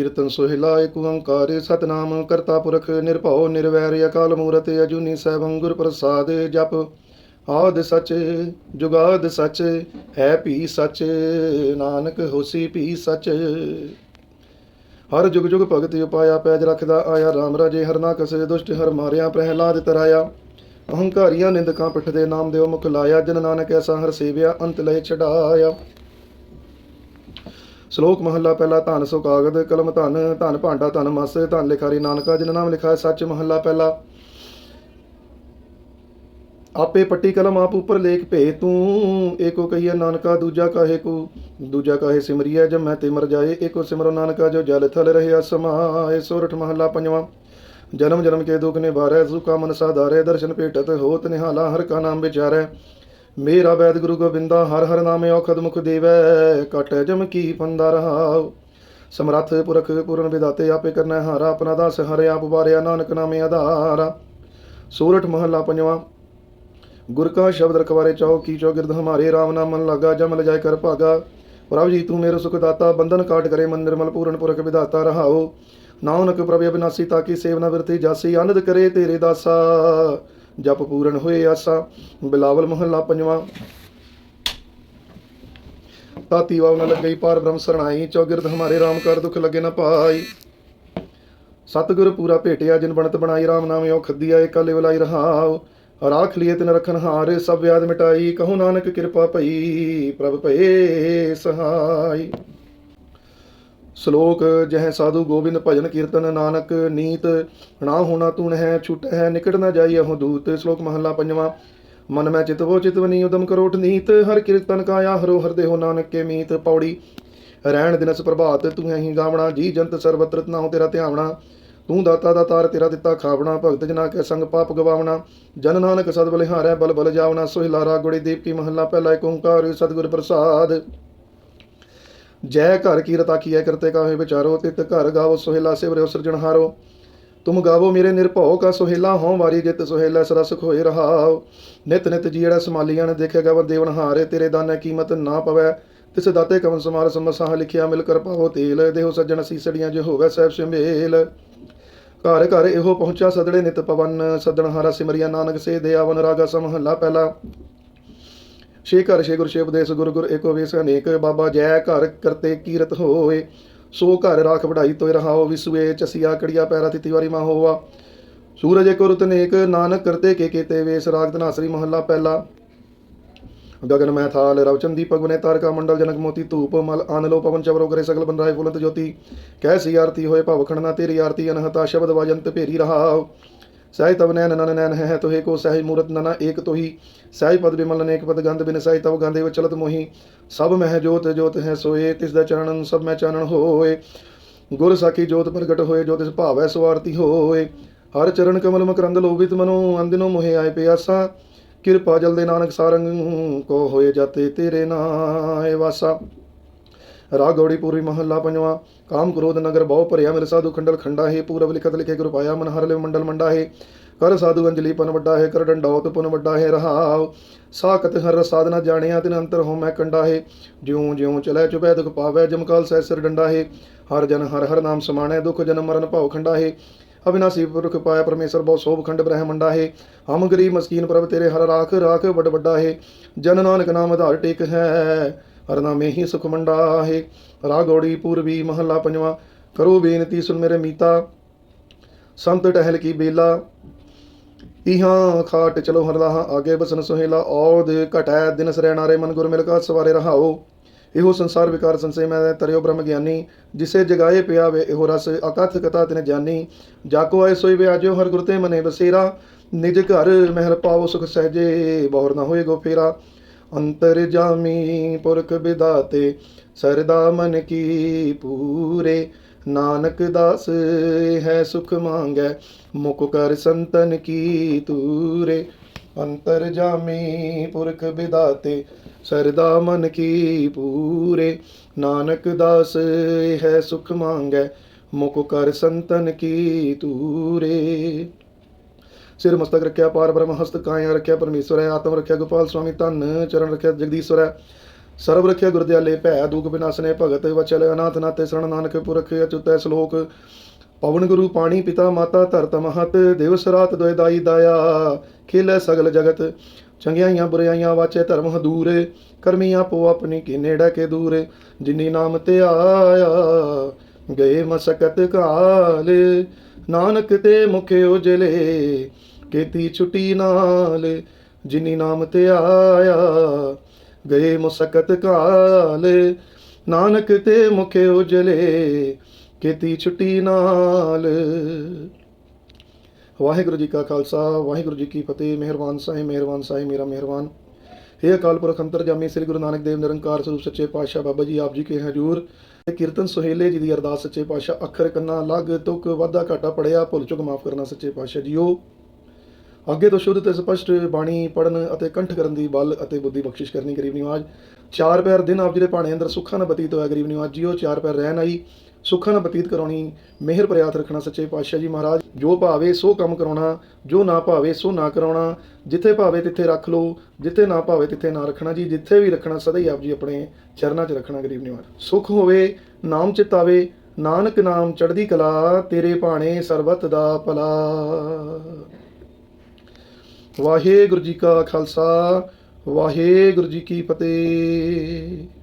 ਕੀਰਤਨ ਸੋਹਿਲਾ ਏਕ ਓੰਕਾਰ, ਸਤਨਾਮ ਕਰਤਾ ਪੁਰਖ ਨਿਰਭਉ ਨਿਰਵੈਰ, ਅਕਾਲ ਮੂਰਤ ਅਜੂਨੀ ਸੈਭੰ ਗੁਰ ਪ੍ਰਸਾਦ ਜਪ। ਆਦ ਸਚ, ਜੁਗਾਦ ਸਚ, ਹੈ ਭੀ ਸਚ, ਨਾਨਕ ਹੋਸੀ ਭੀ ਸਚ। ਹਰ ਜੁਗ ਜੁਗ ਭਗਤ ਉਪਾਇਆ ਪੈਜ ਰੱਖਦਾ ਆਇਆ RAM ਰਾਜੇ ਹਰਨਾ ਕਸੇ ਦੁਸ਼ਟ ਹਰ ਮਾਰਿਆ, ਪ੍ਰਹਿਲਾਦ ਤਰਾਇਆ। ਅਹੰਕਾਰੀਆਂ ਨਿੰਦਕਾਂ ਪਿੱਠ ਦੇ ਨਾਮ ਦਿਓ ਮੁਖ ਲਾਇਆ, ਜਨ ਨਾਨਕ ਐਸਾ ਹਰ ਸੇਵਿਆ, ਅੰਤ ਲੈ ਛਡਾਇਆ। ਸ਼ਲੋਕ ਮਹੱਲਾ ਪਹਿਲਾ ਧਨ ਸੋ ਕਾਗਦ ਕਲਮ ਧਨ ਧਨ ਭਾਂਡਾ, ਧਨ ਮਸ, ਧਨ ਲਿਖਾਰੀ ਨਾਨਕਾ ਜਿਨ ਨਾਮ ਲਿਖਾ ਸੱਚ ਮਹੱਲਾ ਪਹਿਲਾ। ਆਪੇ ਪੱਟੀ ਕਲਮ ਆਪ ਉਪਰ ਲੇਖ ਭੇ, ਤੂੰ ਏਕੋ ਕਹੀਏ ਨਾਨਕਾ, ਦੂਜਾ ਕਾਹੇ ਕੋ, ਦੂਜਾ ਕਾਹੇ ਸਿਮਰਿਐ, ਜਮ ਮੈਂ ਤੇ ਮਰ ਜਾਏ, ਏਕੋ ਸਿਮਰੋ ਨਾਨਕਾ, ਜੋ ਜਲ ਥਲ ਰਹਿਆ ਸਮਾਏ। ਸੋਰਠ ਮਹੱਲਾ ਪੰਜਵਾਂ, ਜਨਮ ਜਨਮ ਕੇ ਦੁਖ ਨਿਵਾਰੈ, ਸੁਖਾ ਮਨ ਸਾਧਾਰੈ ਦਰਸ਼ਨ ਭੇਟਤ ਹੋਤ ਨਿਹਾਲਾ, ਹਰ ਕਾ ਨਾਮ ਵਿਚਾਰੈ। ਮੇਰਾ ਵੈਦ ਗੁਰੂ ਗੋਬਿੰਦਾ, ਹਰ ਹਰ ਨਾਮੇ ਔਖਦ ਮੁਖ ਦੇਵੈ, ਕਟ ਜਮ ਕੀ ਪੰਦਾ ਰਹਾਉ। ਸਮਰੱਥ, ਪੁਰਖ, ਪੂਰਨ ਵਿਦਾਤੇ, ਆਪੇ ਕਰਨਾ ਹਾਰਾ, ਆਪਣਾ ਦਾਸ ਹਰਿ ਆਪ ਵਾਰਿਆ, ਨਾਨਕ ਨਾਮੇ ਆਧਾਰਾ। ਸੂਰਠ ਮਹੱਲਾ ਪੰਜਵਾਂ, ਗੁਰ ਕਾ ਸ਼ਬਦ ਰਖਵਾਰੇ ਚਾਓ ਕੀ ਚੌਗਿਰਦ ਹਮਾਰੇ RAM ਨਾਮ ਮਨ ਲਾਗਾ, ਜਮ ਲ ਕਰ ਭਾਗਾ। ਪ੍ਰਭ ਜੀ, ਤੂੰ ਮੇਰੇ ਸੁਖ ਦਾਤਾ, ਬੰਧਨ ਕਾਟ ਕਰੇ ਮਨ ਨਿਰਮਲ, ਪੂਰਨ ਪੁਰਖ ਵਿਦਾਤਾ ਰਹਾਓ ਨਾਨਕ ਪ੍ਰਭ ਅਬਿਨਾਸੀ ਤਾਕੀ ਸੇਵਨਾ ਵਿਰਤੀ ਜਾਸੀ, ਆਨੰਦ ਕਰੇ ਤੇਰੇ ਦਾਸਾ। ਜਪ ਪੂਰਨ ਹੋਏ ਆਸਾ, ਬਿਲਾਵਲ ਮਹੱਲਾ ਪੰਜਵਾਂ। ਤਾਤੀ ਵਾਵ ਨ ਲੱਗਈ ਪਾਰ ਬ੍ਰਹਮ ਸਰਣਾਈ, ਚੌਗਿਰਦ ਹਮਾਰੇ RAM ਕਰ ਦੁਖ ਲੱਗੇ ਨਾ ਪਾਈ। ਸਤਿਗੁਰ ਪੂਰਾ ਭੇਟਿਆ, ਜਿਨ ਬਣਤ ਬਣਾਈ RAM ਨਾਮੇ ਉਹ ਖੱਦੀ ਆਏ ਵਲਾਈ ਰਹਾਉ। ਰਾਖ ਲਿਏ ਤਿਨ ਰਖਨ ਹਾਰ, ਸਭ ਵਿਆਦ ਮਿਟਾਈ, ਕਹੋ ਨਾਨਕ ਕਿਰਪਾ ਭਈ, ਪ੍ਰਭ ਭਏ ਸਹਾਈ। ਸ਼ਲੋਕ, ਜਹ ਸਾਧੂ ਗੋਬਿੰਦ ਭਜਨ ਕੀਰਤਨ ਨਾਨਕ, ਨੀਤ ਨਾ ਹੋਣਾ ਤੂੰ ਹੈ ਛੁਟ ਹੈ ਨਿਕਟ ਨਾ ਜਾਈ ਉਹ ਦੂਤ। ਸ਼ਲੋਕ ਮਹੱਲਾ ਪੰਜਵਾਂ, ਮਨ ਮੈਂ ਚਿਤਵੋ ਚਿਤਵਨੀ, ਉਦਮ ਕਰੋਟ ਨੀਤ, ਹਰ ਕੀਰਤਨ ਕਾਇਆ ਹਰੋ ਹਰਦੇ ਹੋ ਨਾਨਕ ਕੇ ਮੀਤ। ਪੌੜੀ, ਰਹਿਣ ਦਿਨਸ ਪ੍ਰਭਾਤ, ਤੂੰ ਹੀ ਗਾਵਣਾ, ਜੀ ਜੰਤ ਸਰਬਤ੍ਰ ਨਾ ਤੇਰਾ ਧਿਆਵਣਾ ਤੂੰ ਦਾਤਾ ਦਾ ਤਾਰ ਤੇਰਾ ਦਿੱਤਾ ਖਾਵਣਾ, ਭਗਤ ਜਨਾ ਕੇ ਸੰਗ ਪਾਪ ਗਵਾਵਣਾ। ਜਨ ਨਾਨਕ ਸਦ ਬਲਿਹਾਰੈ ਬਲ ਬਲ ਜਾਵਣਾ ਸੋਹਿਲਾ ਰਾਗੜੀ ਦੀਪ ਕੀ ਮਹੱਲਾ, ਪਹਿਲਾ ਏਕ ਓੰਕਾਰ, ਸਤਿਗੁਰ ਪ੍ਰਸਾਦ। ਜੈ ਘਰ ਕੀ ਰਤਾ ਕੀਐ ਕਰਤੇ ਕਾਹੇ ਵਿਚਾਰੋ, ਤਿਤ ਘਰ ਗਾਵੋ ਸੋਹਿਲਾ ਸਿਵਰਿਓ ਸਿਰਜਣਹਾਰੋ ਤੁਮ ਗਾਵੋ ਮੇਰੇ ਨਿਰਭਉ ਕਾ ਸੋਹਿਲਾ ਹੋਂ ਵਾਰੀ ਜਿਤ ਸੋਹਿਲਾ ਸਦਾ ਸੁਖ ਹੋਏ ਰਹਾਉ। ਨਿਤ ਨਿਤ ਜੀੜਾ ਸਮਾਲੀਆਂ ਨੇ ਦੇਖਿਆ ਗਾਵ ਦੇਵਨ ਹਾਰੇ, ਤੇਰੇ ਦਾਨੇ ਕੀਮਤ ਨਾ ਪਵੈ। ਤਿਸ ਦਾਤੇ ਕਵਨ ਸਮਾਰ ਸਮਸਾਹ ਲਿਖਿਆ ਮਿਲ ਕਰ ਪਾਵੋ ਤੇਲ। ਦੇਹੋ ਸੱਜਣ ਸੀਸੜੀਆਂ ਜੇ ਹੋਵੇ ਸਹਿਬ ਸਿੰਭੇਲ ਘਰ ਘਰ ਇਹੋ ਪਹੁੰਚਾ ਸਦੜੇ ਨਿਤ ਪਵਨ। ਸਦਣ ਹਾਰਾ ਸਿਮਰਿਆ ਨਾਨਕ ਸੇ ਦੇ ਆਵਨ ਰਾਗਾ ਸਮਹੱਲਾ ਪਹਿਲਾ। ਛੇ ਘਰ, ਛੇ ਗੁਰ ਛੇ ਉਪਦੇਸ਼ ਗੁਰ ਗੁਰ ਏਕੋ ਵੇਸ ਅਨੇਕ, ਬਾਬਾ ਜੈ ਘਰ ਕਰਤੇ ਕੀਰਤ ਹੋਏ। ਸੋ ਘਰ ਰਾਖ ਵਢਾਈ ਤੋਇ ਰਹਾਓ, ਵਿਸੂਏ ਚਸੀਆ ਕੜੀਆ ਪੈਰਾ ਤਿਤੀ ਵਾਰੀ ਮਾ ਹੋਵਾ ਸੂਰਜ ਏਕੋ ਰੁਤ ਨੇਕ, ਨਾਨਕ ਕਰਤੇ ਕੇ ਕੀਤੇ ਵੇਸ ਰਾਗ ਧਨਾਸਰੀ ਮਹੱਲਾ ਪਹਿਲਾ। ਗਗਨ ਮੈਂ ਥਾਲ ਰਵਚਨ ਦੀਪਕ ਬਨੇ ਤਾਰਕਾ ਮੰਡਲ, ਜਨਕ ਮੋਤੀ ਧੂਪ, ਮਲ ਆਨਲੋ ਪਵਨ ਚਵਰੋ ਕਰੇ ਸਗਲ ਬੰਦਰਾਏ ਫੁਲੰਤ ਜੋਤੀ। ਕਹਿ ਸੀ ਆਰਤੀ ਹੋਏ, ਭਵ ਖੰਡਨਾ ਤੇਰੀ ਆਰਤੀ, ਅਨਹਤਾ ਸ਼ਬਦ ਵਜੰਤ ਭੇਰੀ ਰਹਾਉ ਸਹਿ ਤਵ ਨੈਨ ਨਨ ਨੈਨ ਹੈ ਤੋਹੇ ਕੋ ਸਹਿ ਮੂਰਤ ਨਨਾ ਏਕ ਤੋਹੀ। ਸਹਿ ਪਦ ਬਿਮਲ ਅਨੇਕ ਪਦ ਗੰਧ ਬਿਨ ਸਹਿ ਤਵ ਗੰਧੇ ਵਿੱਚ ਚਲਤ ਮੋਹੀ। ਸਭ ਮਹਿ ਜੋਤ ਜੋਤ ਹੈ ਸੋਏ, ਤਿਸ ਦਾ ਚਰਣਨ ਸਭ ਮੈਂ ਚਾਨਣ ਹੋਏ। ਗੁਰ ਸਾਖੀ ਜੋਤ ਪ੍ਰਗਟ ਹੋਏ, ਜੋ ਤਿਸ ਭਾਵੈ ਸੋ ਹੋਏ। ਹਰ ਚਰਨ ਕਮਲ ਮਕਰੰਦ ਲੋਭਿਤ ਮਨੋ ਅੰਦਿਨੋ ਮੋਹਿ ਆਏ ਪਿਆਸਾ। ਕਿਰਪਾ ਜਲ ਦੇ ਨਾਨਕ ਸਾਰੰਗ ਕੋ ਹੋਏ ਜਾਤੇ ਤੇਰੇ ਨਾਏ ਵਾਸਾ। ਰਾਗੌੜੀ ਪੂਰੀ ਮਹੱਲਾ ਪੰਜਵਾ ਕਾਮ ਕ੍ਰੋਧ ਨਗਰ ਬਹੁ ਭਰਿਆ ਮੇਰੇ ਸਾਧੂ ਖੰਡਲ ਖੰਡਾ ਹੈ ਪੂਰਬ ਲਿਖਤ ਲਿਖੇ ਗੁਰ ਪਾਇਆ ਮਨ ਹਰ ਲਿਵ ਮੰਡਲ ਮੰਡਾ ਹੈ ਕਰ ਸਾਧੂ ਅੰਜਲੀ ਪਨ ਵੱਡਾ ਹੈ ਕਰ ਡੰਡੌਤ ਪੁਨ ਵੱਡਾ ਹੈ ਰਹਾਉ ਸਾਖਤ ਹਰ ਸਾਧਨਾ ਜਾਣਿਆ ਤਿਨ ਅੰਤਰ ਹੋ ਮੈਂ ਕੰਡਾ ਹੈ ਜਿਉ ਜਿਉ ਚਲੇ ਚੁਪੈ ਦੁਖ ਪਾਵੈ ਜਮਕਾਲ ਸਹਿ ਸਿਰ ਡੰਡਾ ਹੈ ਹਰ ਜਨ ਹਰ ਹਰ ਨਾਮ ਸਮਾਣੈ ਦੁਖ ਜਨਮ ਮਰਨ ਭਉ ਖੰਡਾ ਹੈ ਅਬਿਨਾਸੀ ਪੁਰਖ ਪਾਇਆ ਪਰਮੇਸ਼ਰ ਬਹੁ ਸੋਭ ਖੰਡ ਬ੍ਰਹਮੰਡਾ ਹੈ ਹਮ ਗਰੀਬ ਮਸਕੀਨ ਪ੍ਰਭ ਤੇਰੇ ਹਰ ਰਾਖ ਰਾਖ ਵੱਡ ਵੱਡਾ ਹੈ ਜਨ ਨਾਨਕ ਨਾਮ ਆਧਾਰ ਟੇਕ ਹੈ ਹਰ ਨਾਮੇ ਹੀ ਸੁਖ ਮੰਡਾ ਹੈ ਰਾਗੌੜੀ ਪੂਰਬੀ ਮਹੱਲਾ ਪੰਜਵਾਂ। ਕਰੋ ਬੇਨਤੀ ਸੁਨ ਮੇਰੇ ਮੀਤਾ। ਸੰਤ ਟਹਿਲ ਕੀ ਬੇਲਾ। ਇਹਾਂ ਖਾਟ ਚਲੋ ਹਰਲਾਹ ਆਗੇ ਬਸਨ ਸੁਹੇਲਾ। ਔਦ ਘਟੈ ਦਿਨ ਸਰੈ ਮਨ ਗੁਰ ਮਿਲ ਕਾ ਸਵਾਰੇ ਰਹਾਓ। ਇਹੋ ਸੰਸਾਰ ਵਿਕਾਰ ਸੰਸੇ ਮੈਂ ਤਰਿਓ ਬ੍ਰਹਮ ਗਿਆਨੀ। ਜਿਸੇ ਜਗਾਏ ਪਿਆ ਵੇ ਇਹੋ ਰਸ, ਅਕਥ ਕਥਾ ਤਿਨ ਜਾਨੀ। ਜਾਕੋ ਆਏ ਸੋਈ ਵਿਆਜੋ ਹਰ ਗੁਰ ਤੇ ਮਨੇ ਬਸੇਰਾ। ਨਿਜ ਘਰ ਮਹਿਲ ਪਾਵੋ ਸੁਖ ਸਹਜੇ, ਬਹੁਰ ਨਾ ਹੋਏ ਗੋ ਫੇਰਾ। ਅੰਤਰ ਜਾਮੀ ਪੁਰਖ ਵਿਦਾਤੇ, ਸਰਦਾ ਮਨ ਕੀ ਪੂਰੇ। ਨਾਨਕ ਦਾਸ, ਹੈ ਸੁਖ ਮੰਗੈ, ਮੁਖ ਕਰ ਸੰਤਨ ਕੀ ਤੂਰੇ। ਅੰਤਰ ਜਾਮੀ ਪੁਰਖ ਵਿਦਾਤੇ, ਸਰਦਾ ਮਨ ਕੀ ਪੂਰੇ। ਨਾਨਕ ਦਾਸ, ਹੈ ਸੁਖ ਮੰਗੈ, ਮੁਖ ਕਰ ਸੰਤਨ ਕੀ ਤੂਰੇ। ਸਿਰ ਮਸਤਕ ਰੱਖਿਆ, ਪਾਰ ਬ੍ਰਹਮ ਹਸਤ ਕਾਇਆ ਰੱਖਿਆ, ਪਰਮੇਸ਼ਵਰ ਹੈ, ਆਤਮ ਰੱਖਿਆ, ਗੋਪਾਲ ਸੁਆਮੀ ਧੰਨ, ਚਰਨ ਰੱਖਿਆ, ਜਗਦੀਸ਼ਵਰ ਹੈ। ਸਰਬ ਰਖਿਆ ਗੁਰਦਿਆਲੇ, ਭੈ, ਦੁਖ ਬਿਨਾਸਨੇ ਭਗਤ, ਵਚਲ, ਅਨਾਥ ਨਾਤੇ ਸਰਣ ਨਾਨਕ, ਪੁਰਖ, ਅਚੁਤੈ ਸ਼ਲੋਕ। ਪਵਨ ਗੁਰੂ, ਪਾਣੀ ਪਿਤਾ, ਮਾਤਾ, ਧਰਤ ਮਹਤ, ਦਿਵਸ ਸਰਾਤ ਦੋਇ ਦਾਈ ਦਾਇਆ, ਖੇਲੇ ਸਗਲ ਜਗਤ। ਚੰਗਿਆਈਆਂ, ਬੁਰਿਆਈਆਂ ਵਾਚੇ ਧਰਮ ਹਦੂਰੇ ਕਰਮੀ ਆਪੋ ਆਪਣੀ ਕੀ ਨੇੜੇ ਕੇ ਦੂਰੇ। ਜਿਨੀ ਨਾਮ ਤੇ ਆਇਆ ਗਏ ਮਸਕਤ ਕਾਲ। ਨਾਨਕ ਤੇ ਮੁਖ ਉਜਲੇ, ਕੀਤੀ ਛੁੱਟੀ ਨਾਲ ਜਿਨੀ ਨਾਮ ਤੇ ਆਇਆ, ਗਏ ਮੁਸਕਤ ਕਾਲ। ਨਾਨਕ ਤੇ ਮੁਖ ਉਜਲੇ, ਕੀਤੀ ਛੁੱਟੀ ਨਾਲ। ਵਾਹਿਗੁਰੂ ਜੀ ਕਾ ਖਾਲਸਾ, ਵਾਹਿਗੁਰੂ ਜੀ ਕੀ ਫਤਿਹ, ਮਿਹਰਬਾਨ ਸਾਹਿਬ ਮਿਹਰਬਾਨ ਸਾਹਿਬ ਮੇਰਾ ਮਿਹਰਬਾਨ। ਇਹ ਅਕਾਲ ਪੁਰਖ ਅੰਤਰਜਾਮੀ ਸ੍ਰੀ ਗੁਰੂ ਨਾਨਕ ਦੇਵ ਨਿਰੰਕਾਰ ਸਰੂਪ ਸੱਚੇ ਪਾਤਸ਼ਾਹ ਬਾਬਾ ਜੀ, ਆਪ ਜੀ ਕੇ ਹਜੂਰ। ਤੇ ਕੀਰਤਨ ਸੁਹੇਲੇ ਜੀ ਦੀ ਅਰਦਾਸ ਸੱਚੇ ਪਾਤਸ਼ਾਹ ਅੱਖਰ ਕੰਨਾ, ਲੱਗ ਤੁਕ ਵਾਧਾ ਘਾਟਾ ਪੜਿਆ, ਭੁੱਲ ਚੁੱਕ ਮਾਫ ਕਰਨਾ ਸੱਚੇ ਪਾਤਸ਼ਾਹ ਜੀਓ। ਅੱਗੇ ਤੋਂ ਸ਼ੁੱਧ ਤੇ ਸਪਸ਼ਟ ਬਾਣੀ ਪੜਨ ਅਤੇ ਕੰਠ ਕਰਨ ਦੀ ਬਲ ਅਤੇ ਬੁੱਧੀ ਬਖਸ਼ਿਸ਼ ਕਰਨੀ ਗਰੀਬ ਨਿਵਾਜ। ਚਾਰ ਪੈਰ ਦਿਨ ਆਪ ਜੀ ਦੇ ਭਾਣੇ ਅੰਦਰ ਸੁੱਖਾਂ ਨਾਲ ਬਤੀਤ ਹੋਇਆ ਗਰੀਬ ਨਿਵਾਜ ਜੀਓ, ਚਾਰ ਪੈਰ ਰਹਿਣ ਆਈ। ਸੁੱਖਾਂ ਨਾਲ ਬਤੀਤ ਕਰਾਉਣੀ, ਮਿਹਰ ਪ੍ਰਿਆਤ ਰੱਖਣਾ ਸੱਚੇ ਪਾਤਸ਼ਾਹ ਜੀ ਮਹਾਰਾਜ। ਜੋ ਭਾਵੇ ਸੋ ਕੰਮ ਕਰਾਉਣਾ, ਜੋ ਨਾ ਭਾਵੇ ਸੋ ਨਾ ਕਰਾਉਣਾ, ਜਿੱਥੇ ਭਾਵੇ ਤਿੱਥੇ ਰੱਖ ਲਓ, ਜਿੱਥੇ ਨਾ ਭਾਵੇ ਤਿੱਥੇ ਨਾ ਰੱਖਣਾ ਜੀ, ਜਿੱਥੇ ਵੀ ਰੱਖਣਾ ਸਦਾ ਹੀ ਆਪ ਜੀ ਆਪਣੇ ਚਰਨਾਂ 'ਚ ਰੱਖਣਾ ਗਰੀਬ ਨਿਵਾਜ ਸੁਖ ਹੋਵੇ, ਨਾਮ ਚਿਤਾਵੇ ਨਾਨਕ ਨਾਮ ਚੜ੍ਹਦੀ ਕਲਾ, ਤੇਰੇ ਭਾਣੇ ਸਰਬਤ ਦਾ ਭਲਾ। ਵਾਹਿਗੁਰੂ ਜੀ ਕਾ ਖਾਲਸਾ, ਵਾਹਿਗੁਰੂ ਜੀ ਕੀ ਫਤਿਹ।